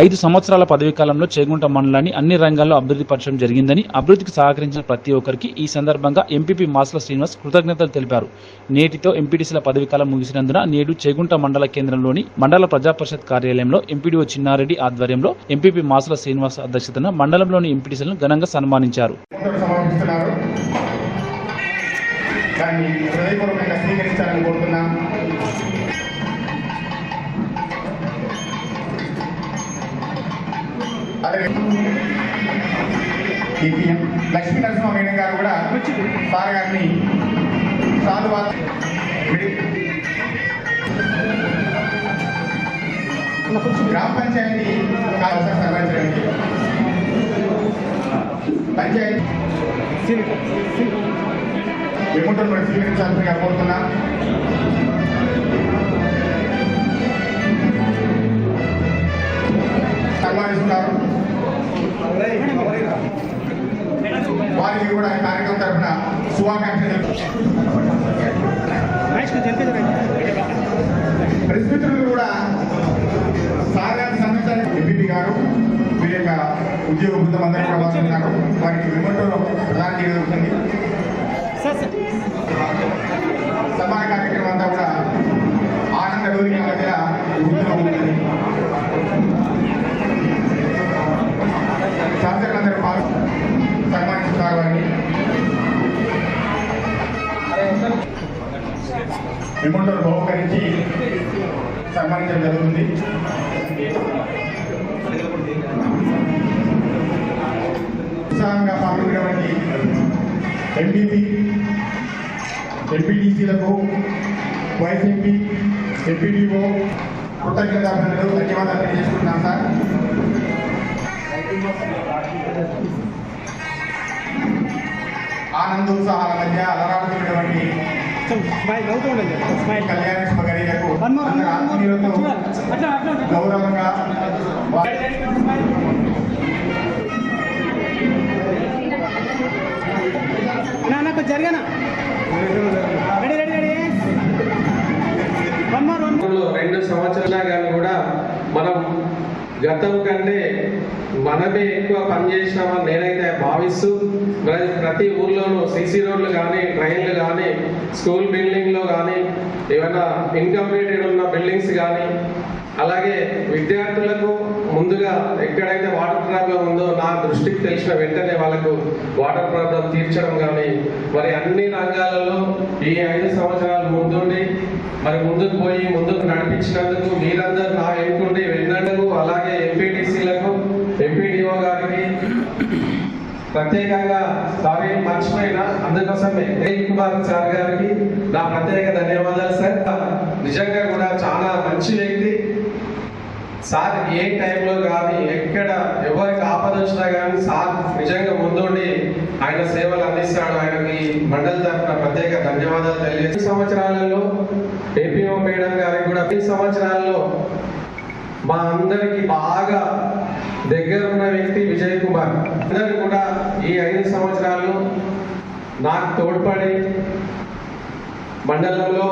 ఐదు సంవత్సరాల పదవీ కాలంలో చేగుంట మండలాన్ని అన్ని రంగాల్లో అభివృద్ధి పరచడం జరిగిందని అభివృద్ధికి సహకరించిన ప్రతి ఒక్కరికి ఈ సందర్భంగా ఎంపీపీ మాసుల శ్రీనివాస్ కృతజ్ఞతలు తెలిపారు. నేటితో ఎంపీటీసీల పదవీ కాలం ముగిసినందున నేడు చేగుంట మండల కేంద్రంలోని మండల ప్రజా పరిషత్ కార్యాలయంలో ఎంపీడీఓ చిన్నారెడ్డి ఆధ్వర్యంలో ఎంపీపీ మాసుల శ్రీనివాస్ అధ్యక్షతన మండలంలోని ఎంపీటీసీలను ఘనంగా సన్మానించారు. దాన్ని హృదయపూర్వకంగా స్వీకరించాలని కోరుతున్నాం. అలాగే కేపీఎం లక్ష్మీ నరసింహ మేడం గారు కూడా సార్ గారిని సాధువా గ్రామ పంచాయతీ సహకరించడానికి పంచాయతీ విముటను కూడా స్వీకరించాల్సిందిగా కోరుతున్నా. సన్మానిస్తున్నారు వారికి కూడా కార్యక్రమం తరఫున శుభాకాంక్షలు ప్రతిమిత్రులు కూడా సాగాన్ని సంబంధించిన ఎంపీ గారు వీరి యొక్క ఉద్యోగ బృందం అందరూ కూడా వారికి విమర్శలు ప్రధాన విమర్శలు బహుకరించి సన్మానించడం జరుగుతుంది. ఉత్సాహంగా పాల్గొనేటువంటి ఎంపీపీ ఎంపీటీసీలకు వైస్ ఎంపీ ఎంపీడీఓ కృతజ్ఞతలు ధన్యవాదాలు తెలియజేసుకుంటున్నాం సార్. ఆనందోత్సాహాల మధ్య అలరాడుతున్నటువంటి స్మైల్ నవ్వుతూ ఉండండి స్మైల్ కళ్యాణ ఆత్మీయులతో గౌరవంగా నాకు జరిగానా? Ready ready ready one more వన్లో రెండు సంవత్సరాలు కానీ కూడా మనం గతం కంటే మనమే ఎక్కువ పనిచేసినామని నేనైతే భావిస్తూ ప్రతి ఊర్లోనూ సీసీ రోడ్లు కానీ ట్రైన్లు కానీ స్కూల్ బిల్డింగ్లో కానీ ఏమైనా ఇన్కంప్లీటెడ్ ఉన్న బిల్డింగ్స్ కానీ అలాగే విద్యార్థులకు ముందుగా ఎక్కడైతే వాటర్ ప్రాబ్లం ఉందో నా దృష్టికి తెలిసిన వెంటనే వాళ్ళకు వాటర్ ప్రాబ్లం తీర్చడం కానీ మరి అన్ని రంగాలలో ఈ ఐదు సంవత్సరాలు ముందుండి మరి ముందుకు పోయి ముందుకు నడిపించినందుకు మీరందరూ నా వెనుకుండి వెళ్ళినందుకు అలాగే ఎంపీ ఎంపీడీఓ గారికి ప్రత్యేకంగా సారీ మర్చిపోయినా అందుకోసమే. ఉదయ్ కుమార్ సార్ గారికి నా ప్రత్యేక ధన్యవాదాలు సార్. నిజంగా కూడా చాలా మంచి వ్యక్తి. సార్ ఏ టైంలో కానీ ఎక్కడ ఎవరికి ఆపద వచ్చినా కానీ సార్ నిజంగా ముందుండి ఆయన సేవలు అందిస్తాడు. ఆయనకి మండలి తరఫున ప్రత్యేక ధన్యవాదాలు తెలియజేసి సంవత్సరాలలో ఏపీఓ మేడం గారికి కూడా ఈ సంవత్సరాల్లో మా అందరికి బాగా దగ్గర ఉన్న వ్యక్తి విజయ్ కుమార్. అందరు కూడా ఈ ఐదు సంవత్సరాలు నాకు తోడ్పడి మండలంలో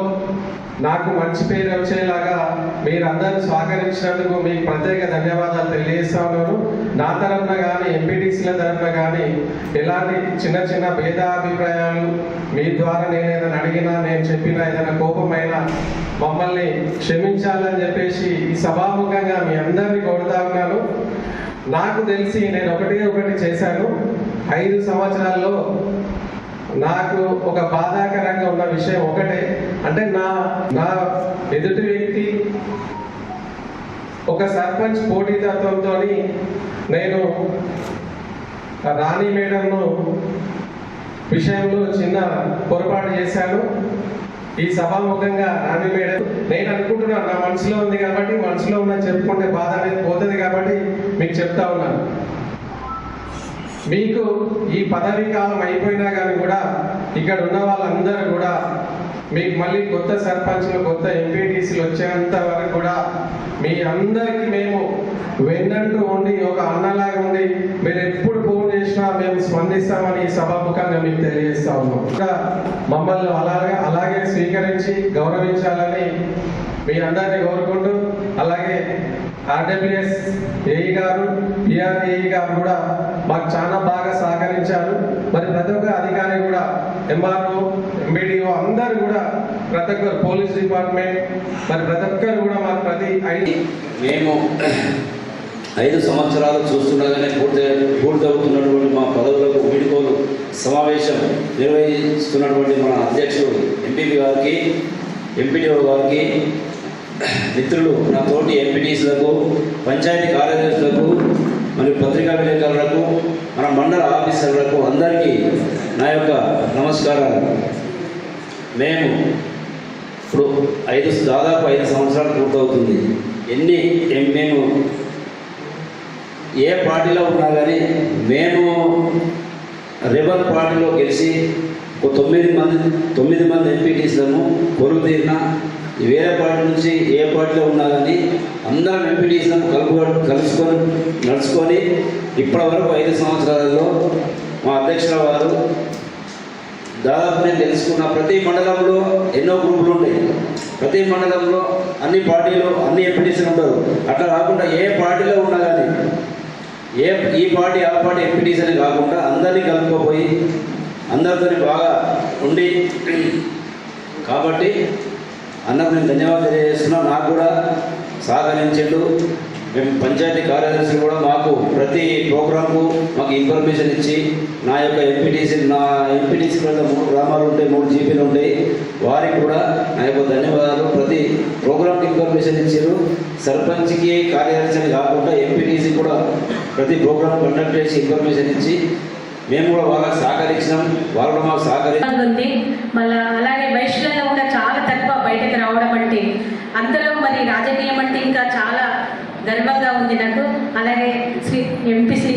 నాకు మంచి పేరు వచ్చేలాగా మీరందరూ సహకరించినందుకు మీకు ప్రత్యేక ధన్యవాదాలు తెలియజేస్తా ఉన్నాను నా తరఫున కానీ ఎంపీటీసీల తరఫున కానీ ఎలాంటి చిన్న చిన్న భేదాభిప్రాయాలు మీ ద్వారా నేను ఏదైనా అడిగినా నేను చెప్పినా ఏదైనా కోపమైనా మమ్మల్ని క్షమించాలని చెప్పేసి ఈ సభాముఖంగా మీ అందరినీ కోరుతా ఉన్నాను. నాకు తెలిసి నేను ఒకటి ఒకటి చేశాను. ఐదు సంవత్సరాల్లో నాకు ఒక బాధాకరంగా ఉన్న విషయం ఒకటే. అంటే నా నా ఎదుటి వ్యక్తి ఒక సర్పంచ్ పోటీతత్వంతో నేను రాణి మేడంను విషయంలో చిన్న పొరపాటు చేశాను. ఈ సభాముఖంగా రాణి మేడం నేను అనుకుంటున్నాను నా మనసులో ఉంది కాబట్టి మనసులో ఉన్న చెప్పుకుంటే బాధ అనేది పోతుంది కాబట్టి మీకు చెప్తా ఉన్నాను. మీకు ఈ పదవీ కాలం అయిపోయినా కానీ కూడా ఇక్కడ ఉన్న వాళ్ళందరూ కూడా మీకు మళ్ళీ కొత్త సర్పంచ్లు కొత్త ఎంపీటీసీలు వచ్చేంత వరకు కూడా మీ అందరికీ మేము వెన్నంటూ ఉండి ఒక అన్నలాగా ఉండి మీరు ఎప్పుడు ఫోన్ చేసినా మేము స్పందిస్తామని సభాముఖంగా మీకు తెలియజేస్తా ఉన్నాం. మమ్మల్ని అలాగే అలాగే స్వీకరించి గౌరవించాలని మీ అందరినీ కోరుకుంటూ అలాగే ఆర్డబ్ల్యూఎస్ ఏఈ గారు పిఆర్ఏఈ గారు కూడా మాకు చాలా బాగా సహకరించారు. మరి ప్రతి ఒక్క అధికారి కూడా ఎంఆర్ఓ ఎంబీడీఓ అందరు కూడా ప్రతి ఒక్కరు పోలీస్ డిపార్ట్మెంట్ మరి ప్రతి ఒక్కరు కూడా మాకు ప్రతి ఐదు మేము ఐదు సంవత్సరాలు చూస్తుండగానే పూర్తి పూర్తవుతున్నటువంటి మా పదవులకు వీడుకోలు సమావేశం నిర్వహిస్తున్నటువంటి మన అధ్యక్షుడు ఎంపీపీ గారికి ఎంపీడీఓ గారికి మిత్రులు నా తోటి ఎంపీటీసులకు పంచాయతీ కార్యదర్శులకు మరియు పత్రికా విలేకరులకు మన మండల ఆఫీసర్లకు అందరికీ నా యొక్క నమస్కారాలు. మేము ఇప్పుడు ఐదు దాదాపు ఐదు సంవత్సరాలు పూర్తవుతుంది. ఎన్ని మేము ఏ పార్టీలో ఉన్నా కానీ మేము రిబల్ పార్టీలో గెలిచి ఒక తొమ్మిది మంది తొమ్మిది మంది ఎంపీటీసులను కొలువు తీరిన వేరే పార్టీ నుంచి ఏ పార్టీలో ఉన్నా కానీ అందరం ఎంపీటీసీలను కలుపు కలుసుకొని నడుచుకొని ఇప్పటి వరకు ఐదు సంవత్సరాలలో మా అధ్యక్షుల వారు దాదాపు నేను తెలుసుకున్న ప్రతి మండలంలో ఎన్నో గ్రూపులు ఉన్నాయి ప్రతి మండలంలో అన్ని పార్టీలు అన్ని ఎంపీటీసీలు ఉంటారు. అట్లా కాకుండా ఏ పార్టీలో ఉన్నా కానీ ఏ ఈ పార్టీ ఆ పార్టీ ఎంపీటీసీ అని కాకుండా అందరినీ కలుపుకోపోయి అందరితో బాగా ఉండి కాబట్టి అన్నకు నేను ధన్యవాదాలు తెలియజేస్తున్నాను. నాకు కూడా సహకరించిండు. మేము పంచాయతీ కార్యదర్శులు కూడా మాకు ప్రతి ప్రోగ్రాంకు మాకు ఇన్ఫర్మేషన్ ఇచ్చి నా యొక్క ఎంపీటీసీ నా ఎంపీటీసీ మీద మూడు గ్రామాలు ఉంటాయి మూడు జీపీలు ఉంటాయి వారికి కూడా నా యొక్క ధన్యవాదాలు. ప్రతి ప్రోగ్రాంకి ఇన్ఫర్మేషన్ ఇచ్చారు సర్పంచ్కి కార్యదర్శిని కాకుండా ఎంపీటీసీ కూడా ప్రతి ప్రోగ్రాం కండక్ట్ చేసి ఇన్ఫర్మేషన్ ఇచ్చి మేము కూడా బాగా సహకరించినాం. వాళ్ళు మాకు సహకరించి మళ్ళీ అలాగే వయసులలో కూడా చాలా బయటకు రావడం అంటే అంతలో మరి రాజకీయం అంటే ఇంకా చాలా గర్వంగా ఉంది నాకు. అలాగే శ్రీ ఎంపీసీ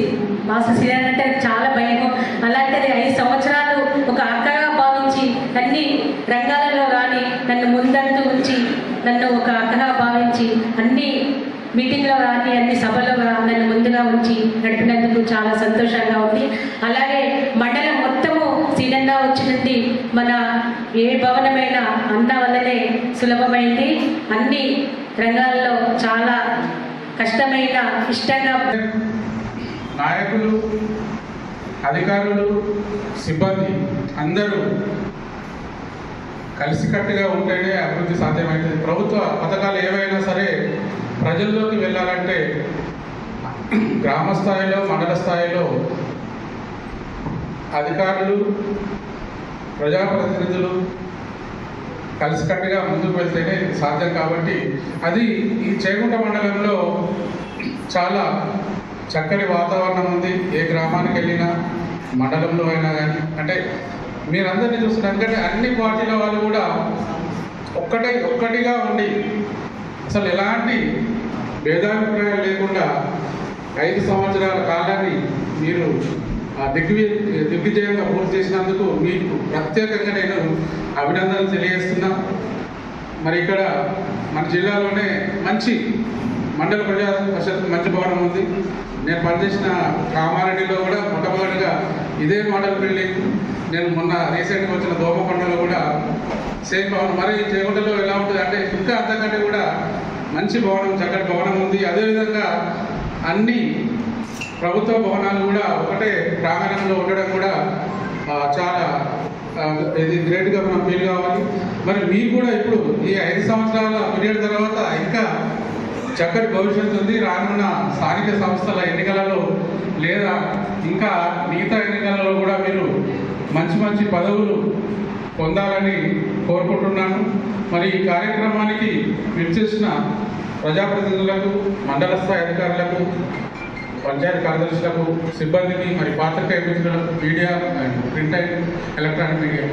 మాస్టర్ శ్రీరాన్ అంటే చాలా భయం అలాంటిది ఐదు సంవత్సరాలు ఒక అక్కగా భావించి అన్ని రంగాలలో కానీ నన్ను ముందంటూ ఉంచి నన్ను ఒక అక్కగా భావించి అన్ని మీటింగ్లో కానీ అన్ని సభలో నన్ను ముందుగా ఉంచి నడిపినందుకు చాలా సంతోషంగా ఉంది. అలాగే మండలం మొత్తము సీనంగా వచ్చినది మన ఏ భవనమైనా కంటే సులభమైంది. అన్ని రంగాల్లో చాలా కష్టమైన ఇష్టంగా నాయకులు అధికారులు సిబ్బంది అందరూ కలిసికట్టుగా ఉంటేనే అభివృద్ధి సాధ్యమవుతుంది ప్రభుత్వ పథకాలు ఏవైనా సరే ప్రజల్లోకి వెళ్ళాలంటే గ్రామ స్థాయిలో మండల స్థాయిలో అధికారులు ప్రజాప్రతినిధులు కలిసికట్టుగా ముందుకు వెళ్తేనే సాధ్యం కాబట్టి అది ఈ చేగుంట మండలంలో చాలా చక్కటి వాతావరణం ఉంది. ఏ గ్రామానికి వెళ్ళినా మండలంలో అయినా కానీ. అంటే మీరందరినీ చూస్తున్నారు ఎందుకంటే అన్ని పార్టీల వాళ్ళు కూడా ఒక్కటే ఒక్కటిగా ఉండి అసలు ఎలాంటి భేదాభిప్రాయాలు లేకుండా ఐదు సంవత్సరాల కాలాన్ని మీరు దిగ్వి దిగ్విజయంగా పూర్తి చేసినందుకు మీకు ప్రత్యేకంగా నేను అభినందనలు తెలియజేస్తున్నా. మరి ఇక్కడ మన జిల్లాలోనే మంచి మండల ప్రజా పరిషత్ మంచి భవనం ఉంది. నేను పనిచేసిన కామారెడ్డిలో కూడా మొట్టమొదటిగా ఇదే మోడల్ బిల్డింగ్ నేను మొన్న రీసెంట్గా వచ్చిన దోమకొండలో కూడా సేమ్ భవనం. మరి చేగుంటలో ఎలా ఉంటుంది అంటే ఇంకా అంతకంటే కూడా మంచి భవనం చక్కటి భవనం ఉంది. అదేవిధంగా అన్ని ప్రభుత్వ భవనాలు కూడా ఒకటే ప్రాంగణంలో ఉండడం కూడా చాలా ఇది గ్రేట్గా మనం ఫీల్ కావాలి. మరి మీకు కూడా ఇప్పుడు ఈ ఐదు సంవత్సరాల పీరియడ్ తర్వాత ఇంకా చక్కటి భవిష్యత్తు ఉంది. రానున్న స్థానిక సంస్థల ఎన్నికలలో లేదా ఇంకా మిగతా ఎన్నికలలో కూడా మీరు మంచి మంచి పదవులు పొందాలని కోరుకుంటున్నాను. మరి ఈ కార్యక్రమానికి విచ్చేసిన ప్రజాప్రతినిధులకు మండల స్థాయి అధికారులకు పంచాయతీ కార్యదర్శులకు సిబ్బందికి మరి పాత్రికేయ మిత్రులకు media and print and electronic media.